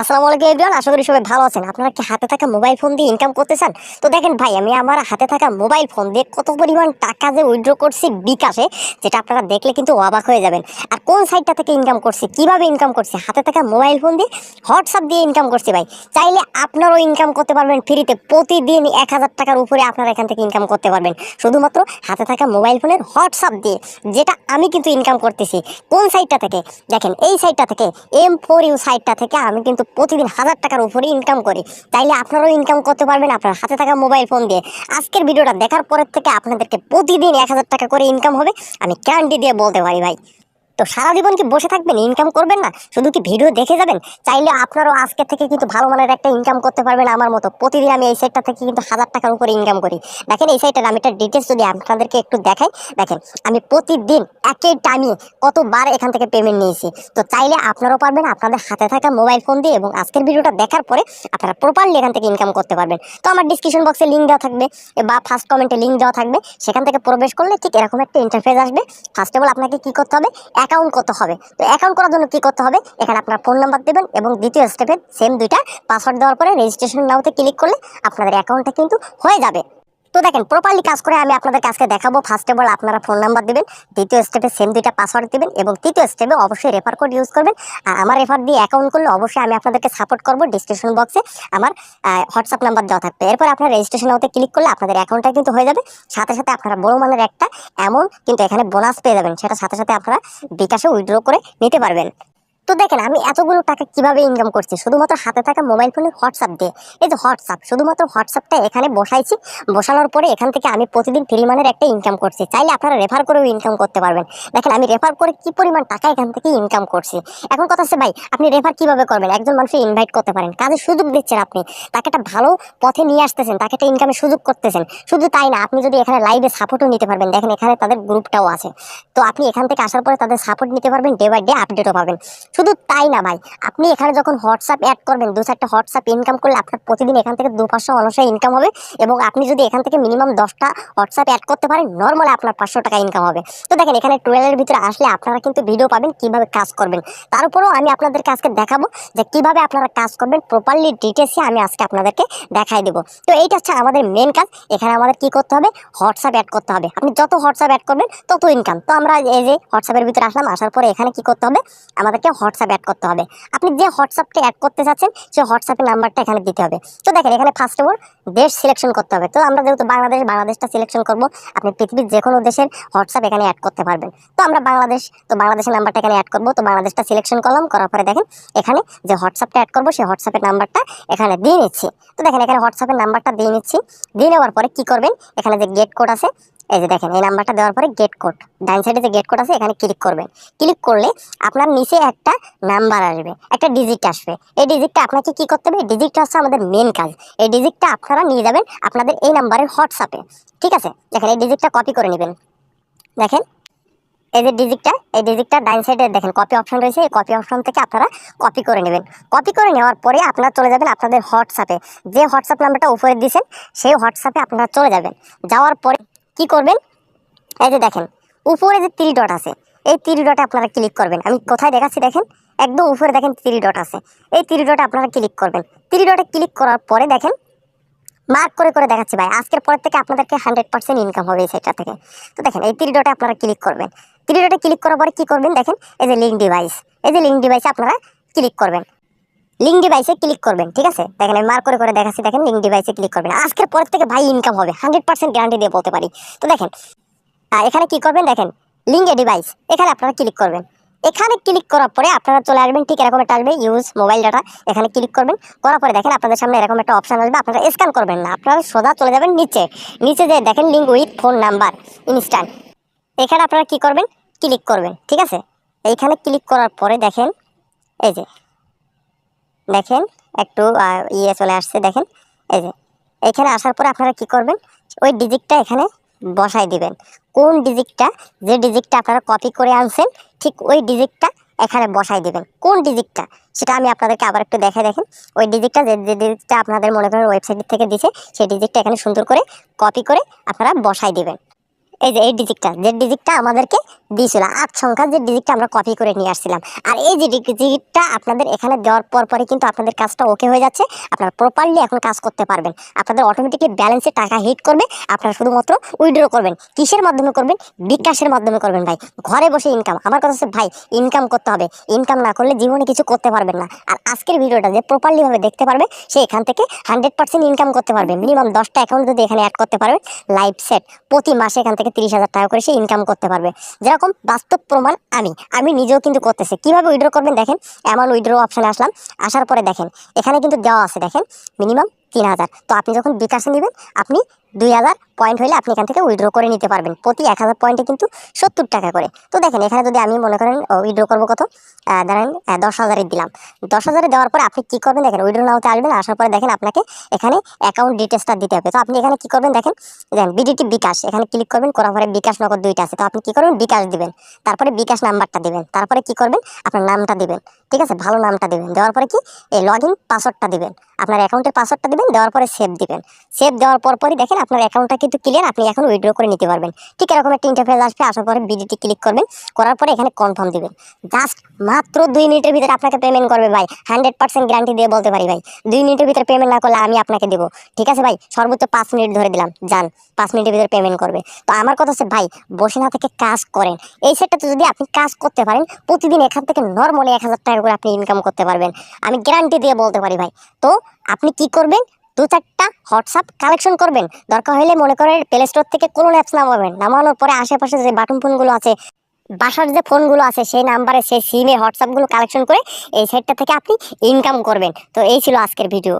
আসসালামু আলাইকুম এভরিওয়ান, আশা করি সবাই ভালো আছেন। আপনারা কি হাতে থাকা মোবাইল ফোন দিয়ে ইনকাম করতে চান তো দেখেন ভাই, আমি আমার হাতে থাকা মোবাইল ফোন দিয়ে কত পরিমাণ টাকা যে করছি বিকাশে, যেটা আপনারা দেখলে কিন্তু অবাক হয়ে যাবেন। আর কোন থেকে ইনকাম করছি, কীভাবে ইনকাম করছি, হাতে থাকা মোবাইল ফোন দিয়ে হোয়াটসঅ্যাপ দিয়ে ইনকাম করছি ভাই। চাইলে আপনারাও ইনকাম করতে পারবেন ফ্রিতে প্রতিদিন এক হাজার টাকার উপরে আপনারা এখান থেকে ইনকাম করতে পারবেন। শুধুমাত্র হাতে থাকা মোবাইল ফোনের হোয়াটসঅ্যাপ দিয়ে, যেটা আমি কিন্তু ইনকাম করতেছি। কোন সাইটটা থেকে? দেখেন, এই সাইটটা থেকে এম ফোর ইউ সাইটটা থেকে আমি কিন্তু প্রতিদিন হাজার টাকার উপরে ইনকাম করে। তাইলে আপনারাও ইনকাম করতে পারবেন আপনার হাতে থাকা মোবাইল ফোন দিয়ে। আজকের ভিডিওটা দেখার পরের থেকে আপনাদেরকে প্রতিদিন এক হাজার টাকা করে ইনকাম হবে। আমি ক্যান্ডি দিয়ে বলতে পারি ভাই। তো সারা জীবন কি বসে থাকবেন ইনকাম করবেন না? শুধু কি ভিডিও দেখে যাবেন? চাইলে আপনারও আজকে থেকে কিন্তু ভালো মানের একটা ইনকাম করতে পারবেন আমার মতো। প্রতিদিন আমি এই সাইটটা থেকে কিন্তু হাজার টাকার উপরে ইনকাম করি। দেখেন এই সাইটের আমি একটা ডিটেলস যদি আপনাদেরকে একটু দেখাই। দেখেন, আমি প্রতিদিন একই টাইমে কতবার এখান থেকে পেমেন্ট নিয়েছি। তো চাইলে আপনারাও পারবেন আপনাদের হাতে থাকা মোবাইল ফোন দিয়ে এবং আজকের ভিডিওটা দেখার পরে আপনারা প্রপারলি এখান থেকে ইনকাম করতে পারবেন। তো আমার ডিসক্রিপশন বক্সে লিঙ্ক দেওয়া থাকবে বা ফার্স্ট কমেন্টে লিঙ্ক দেওয়া থাকবে। সেখান থেকে প্রবেশ করলে ঠিক এরকম একটা ইন্টারফেস আসবে। ফার্স্ট অফ অল আপনাকে কি করতে হবে? অ্যাকাউন্ট করতে হবে। তো অ্যাকাউন্ট করার জন্য কি করতে হবে? এখানে আপনার ফোন নাম্বার দেবেন এবং দ্বিতীয় স্টেপে সেম দুইটা পাসওয়ার্ড দেওয়ার পরে রেজিস্ট্রেশন নাওতে ক্লিক করলে আপনাদের অ্যাকাউন্টটা কিন্তু হয়ে যাবে। তো দেখেন প্রপারলি কাজ করে আমি আপনাদের কাজকে দেখাবো। ফার্স্ট অফ অল আপনারা ফোন নাম্বার দিবেন, দ্বিতীয় স্টেপে সেম দুইটা পাসওয়ার্ড দিবেন এবং তৃতীয় স্টেপে অবশ্যই রেফার কোড ইউজ করবেন। আর আমার রেফার দিয়ে অ্যাকাউন্ট করলে অবশ্যই আমি আপনাদেরকে সাপোর্ট করব ডিসক্রিপশন বক্সে আমার হোয়াটসঅ্যাপ নাম্বার দেওয়া থাকবে। এরপর আপনার রেজিস্ট্রেশন হতে ক্লিক করলে আপনাদের অ্যাকাউন্টটা কিন্তু হয়ে যাবে। সাথে সাথে আপনারা বড় মানের একটা অ্যামাউন্ট কিন্তু এখানে বোনাস পেয়ে যাবেন। সেটা সাথে সাথে আপনারা বিকাশে উইথড্র করে নিতে পারবেন। তো দেখেন, আমি এতগুলো টাকা কীভাবে ইনকাম করছি? শুধুমাত্র হাতে থাকা মোবাইল ফোনের হোয়াটসঅ্যাপ দিয়ে। এই যে হোয়াটসঅ্যাপ শুধুমাত্র হোয়াটসঅ্যাপটা এখানে বসাইছি। বসানোর পরে এখান থেকে আমি প্রতিদিন ফ্রি মানের একটা ইনকাম করছি। চাইলে আপনারা রেফার করেও ইনকাম করতে পারবেন। দেখেন, আমি রেফার করে কি পরিমাণ টাকা এখান থেকে ইনকাম করছি? এখন কথা হচ্ছে, ভাই, আপনি রেফার কীভাবে করবেন? একজন মানুষকে ইনভাইট করতে পারেন। কাজের সুযোগ দিচ্ছেন আপনি। তাকে একটা ভালো পথে নিয়ে আসতেছেন। তাকে একটা ইনকামের সুযোগ করতেছেন। শুধু তাই না, আপনি যদি এখানে লাইভে সাপোর্টও নিতে পারবেন। দেখেন, এখানে তাদের গ্রুপটাও আছে। তো আপনি এখান থেকে আসার পরে তাদের সাপোর্ট নিতে পারবেন। ডে বাই ডে আপডেটও পাবেন। শুধু তাই না ভাই? আপনি এখানে যখন হোয়াটসঅ্যাপ অ্যাড করবেন, দু চারটা হোয়াটসঅ্যাপ ইনকাম করলে আপনার প্রতিদিন এখান থেকে দু পাঁচশো মানুষের ইনকাম হবে এবং আপনি যদি এখান থেকে মিনিমাম দশটা হোয়াটসঅ্যাপ অ্যাড করতে পারেন নর্মালি আপনার পাঁচশো টাকা ইনকাম হবে। তো দেখেন, এখানে টুয়েলভের ভিতরে আসলে আপনারা কিন্তু ভিডিও পাবেন, কীভাবে কাজ করবেন। তারপরেও আমি আপনাদেরকে আজকে দেখাবো যে কীভাবে আপনারা কাজ করবেন প্রপারলি ডিটেলসে আমি আজকে আপনাদেরকে দেখাই দেবো। তো এইটা হচ্ছে আমাদের মেন কাজ, এখানে আমাদের কি করতে হবে? হোয়াটসঅ্যাপ অ্যাড করতে হবে। আপনি যত হোয়াটসঅ্যাপ অ্যাড করবেন, তত ইনকাম তো আমরা এই যে হোয়াটসঅ্যাপের ভিতরে আসলাম, আসার পরে এখানে কি করতে হবে? আমাদেরকে হোয়াটসঅ্যাপ অ্যাড করতে হবে। আপনি যে হোয়াটসঅ্যাপটা অ্যাড করতে চাচ্ছেন, সেই হোয়াটসঅ্যাপের নাম্বারটা এখানে দিতে হবে। তো দেখেন, এখানে ফার্স্ট অফ অল দেশ সিলেকশন করতে হবে। তো আমরা যেহেতু বাংলাদেশ, বাংলাদেশটা সিলেকশন করব, আপনি পৃথিবীর যে কোনো দেশের হোয়াটসঅ্যাপ এখানে অ্যাড করতে পারবেন। তো আমরা বাংলাদেশ, তো বাংলাদেশের নাম্বারটা এখানে অ্যাড করব। তো বাংলাদেশটা সিলেকশন করলাম, করার পরে দেখেন, এখানে যে হোয়াটসঅ্যাপটা অ্যাড করব, সেই হোয়াটসঅ্যাপের নাম্বারটা এখানে দিয়ে নিচ্ছি। তো দেখেন, এখানে হোয়াটসঅ্যাপের নাম্বারটা দিয়ে নিচ্ছি। দিয়ে নেওয়ার পরে কি করবেন? এখানে যে গেট কোড আছে এই যে দেখেন, এই নাম্বারটা দেওয়ার পরে গেট কোড ডাইন সাইডে যে গেট কোড আছে, এখানে ক্লিক করবেন ক্লিক করলে আপনার নিচে একটা নাম্বার আসবে, একটা ডিজিট আসবে। এই ডিজিটটা আপনাকে কি করতে হবে? ডিজিটটা হচ্ছে আমাদের মেন কাজ। এই ডিজিটটা আপনারা নিয়ে যাবেন আপনাদের এই নাম্বারের হোয়াটসঅ্যাপে ঠিক আছে? দেখেন, এই ডিজিটটা কপি করে নেবেন। দেখেন, এই যে ডিজিটটা এই ডিজিটটা ডাইন সাইডে দেখেন কপি অপশন রয়েছে। এই কপি অপশন থেকে আপনারা কপি করে নেবেন। কপি করে নেওয়ার পরে আপনারা চলে যাবেন আপনাদের হোয়াটসঅ্যাপে যে হোয়াটসঅ্যাপ নাম্বারটা উপরে দিয়েছেন, সেই হোয়াটসঅ্যাপে আপনারা চলে যাবেন। যাওয়ার পরে কি করবেন? এই যে দেখেন, উপরে যে তিরি ডট আছে, এই তিরি ডটে আপনারা ক্লিক করবেন। আমি কোথায় দেখাচ্ছি দেখেন? একদম উপরে দেখেন তিরি ডট আছে। এই তিরি ডটে আপনারা ক্লিক করবেন। তিরি ডটে ক্লিক করার পরে দেখেন মার্ক করে করে দেখাচ্ছি ভাই, আজকের পর থেকে আপনাদেরকে হান্ড্রেড পার্সেন্ট ইনকাম হবে এই সাইটটা থেকে। তো দেখেন, এই তিরি ডটে আপনারা ক্লিক করবেন। তিরি ডটে ক্লিক করার পরে কী করবেন দেখেন? এই যে লিঙ্ক ডিভাইস এই যে লিঙ্ক ডিভাইসে আপনারা ক্লিক করবেন। লিঙ্ক ডিভাইসে ক্লিক করবেন, ঠিক আছে? দেখেন, আমি মার্ক করে করে দেখাচ্ছি, দেখেন লিঙ্ক ডিভাইসে ক্লিক করবেন। আজকের পর থেকে ভাই ইনকাম হবে হান্ড্রেড পার্সেন্ট গ্যারান্টি দিয়ে বলতে পারি। তো দেখেন এখানে কি করবেন? দেখেন লিঙ্কে ডিভাইস এখানে আপনারা ক্লিক করবেন। এখানে ক্লিক করার পরে আপনারা চলে আসবেন, ঠিক এরকম একটা আসবে ইউজ মোবাইল ডাটা এখানে ক্লিক করবেন। করার পরে দেখেন, আপনাদের সামনে এরকম একটা অপশন আসবে, আপনারা স্ক্যান করবেন না, আপনারা সোজা চলে যাবেন নিচে। নিচে যে দেখেন link with phone number instant এখানে আপনারা কি করবেন? ক্লিক করবেন, ঠিক আছে? এইখানে ক্লিক করার পরে দেখেন, এই যে দেখেন, একটু ইয়ে চলে আসছে, দেখেন, এই যে, এখানে আসার পরে আপনারা কি করবেন, ওই ডিজিটটা এখানে বসাই দিবেন। কোন ডিজিটটা, যে ডিজিটটা আপনারা কপি করে আনছেন, ঠিক ওই ডিজিটটা এখানে বসাই দিবেন। কোন ডিজিটটা, সেটা আমি আপনাদেরকে আবার একটু দেখে দেখেন। ওই ডিজিটটা, যে যে ডিজিটটা আপনাদের মনে করেন ওয়েবসাইট থেকে দিছে, সেই ডিজিটটা এখানে সুন্দর করে কপি করে আপনারা বসাই দিবেন। এই যে এই ডিজিটটা, যে ডিজিটটা আমাদেরকে দিয়েছিল, আট সংখ্যার যে ডিজিটটা আমরা কপি করে নিয়ে আসছিলাম। আর এই যে ডিজিটটা আপনাদের এখানে দেওয়ার পর পরে কিন্তু আপনাদের কাজটা ওকে হয়ে যাচ্ছে, আপনারা প্রপারলি এখন কাজ করতে পারবেন। আপনাদের অটোমেটিকলি ব্যালেন্সে টাকা হিট করবে, আপনারা শুধুমাত্র উইড্রো করবেন। কিসের মাধ্যমে করবেন? বিকাশের মাধ্যমে করবেন ভাই। ঘরে বসে ইনকাম আমার কথা হচ্ছে ভাই ইনকাম করতে হবে। ইনকাম না করলে জীবনে কিছু করতে পারবেন না। আর আজকের ভিডিওটা যে প্রপারলি ভাবে দেখতে পারবে, সে এখান থেকে হান্ড্রেড পার্সেন্ট ইনকাম করতে পারবে। মিনিমাম দশটা অ্যাকাউন্ট যদি এখানে অ্যাড করতে পারবে লাইভ সেট প্রতি মাসে এখান থেকে তিরিশ হাজার টাকা করে সে ইনকাম করতে পারবে। যেরকম বাস্তব প্রমাণ আমি আমি নিজেও কিন্তু করতেছি। কীভাবে উইড্রো করবেন দেখেন অ্যামাউন্ট উইড্রো অপশানে আসলাম। আসার পরে দেখেন, এখানে কিন্তু দেওয়া আছে দেখেন মিনিমাম তিন হাজার। তো আপনি যখন বিকাশে নেবেন, আপনি দুই হাজার পয়েন্ট হলে আপনি এখান থেকে উইড্রো করে নিতে পারবেন। প্রতি এক হাজার পয়েন্টে কিন্তু সত্তর টাকা করে। তো দেখেন, এখানে যদি আমি মনে করেন উইড্রো করব কত? ধরেন দশ হাজারে দিলাম। দশ হাজারে দেওয়ার পরে আপনি কি করবেন? দেখেন উইড্রো নাওতে আসবেন, আসার পরে দেখেন আপনাকে এখানে অ্যাকাউন্ট ডিটেলসটা দিতে হবে। তো আপনি এখানে কি করবেন? দেখেন দেখেন বিডিটি বিকাশ। এখানে ক্লিক করবেন, করার পরে বিকাশ নগদ দুইটা আছে। তো আপনি কি করবেন? বিকাশ দিবেন। তারপরে বিকাশ নাম্বারটা দিবেন। তারপরে কি করবেন? আপনার নামটা দিবেন। ঠিক আছে? ভালো নামটা দিবেন। দেওয়ার পরে কি? এই লগ ইন পাসওয়ার্ডটা দিবেন। আপনার অ্যাকাউন্টের পাসওয়ার্ডটা দিবেন। দেওয়ার পরে সেভ দিবেন। সেভ দেওয়ার পর পরই দেখেন আপনার অ্যাকাউন্টটা কিন্তু ক্লিয়ার আপনি এখন উইড্রো করে নিতে পারবেন। ঠিক এরকম একটা ইন্টারফেস আসবে আসার পরে বিডিটি ক্লিক করবেন, করার পরে এখানে কনফার্ম দিবেন। জাস্ট মাত্র দুই মিনিটের ভিতরে আপনাকে পেমেন্ট করবে ভাই। হান্ড্রেড পার্সেন্ট গ্যারান্টি দিয়ে বলতে পারি ভাই। দুই মিনিটের ভিতরে পেমেন্ট না করলে আমি আপনাকে দেবো। ঠিক আছে ভাই? সর্বোচ্চ পাঁচ মিনিট ধরে দিলাম। যান, পাঁচ মিনিটের ভিতরে পেমেন্ট করবে। তো আমার কথা হচ্ছে ভাই, বসে না থেকে কাজ করেন। এই সেটটাতে যদি আপনি কাজ করতে পারেন, প্রতিদিন এখান থেকে নর্মালি এক হাজার টাকা করে আপনি ইনকাম করতে পারবেন। আমি গ্যারান্টি দিয়ে বলতে পারি ভাই। তো আপনি কি করবেন? দু চারটা হোয়াটসঅ্যাপ কালেকশন করবেন। দরকার হলে মনে করেন প্লে স্টোর থেকে কোনো অ্যাপস নামাবেন। নামানোর পরে আশেপাশে যে বাটন ফোনগুলো আছে, বাসার যে ফোনগুলো আছে, সেই নাম্বারে সেই সিমে হোয়াটসঅ্যাপগুলো কালেকশন করে এই সাইটটা থেকে আপনি ইনকাম করবেন। তো এই ছিল আজকের ভিডিও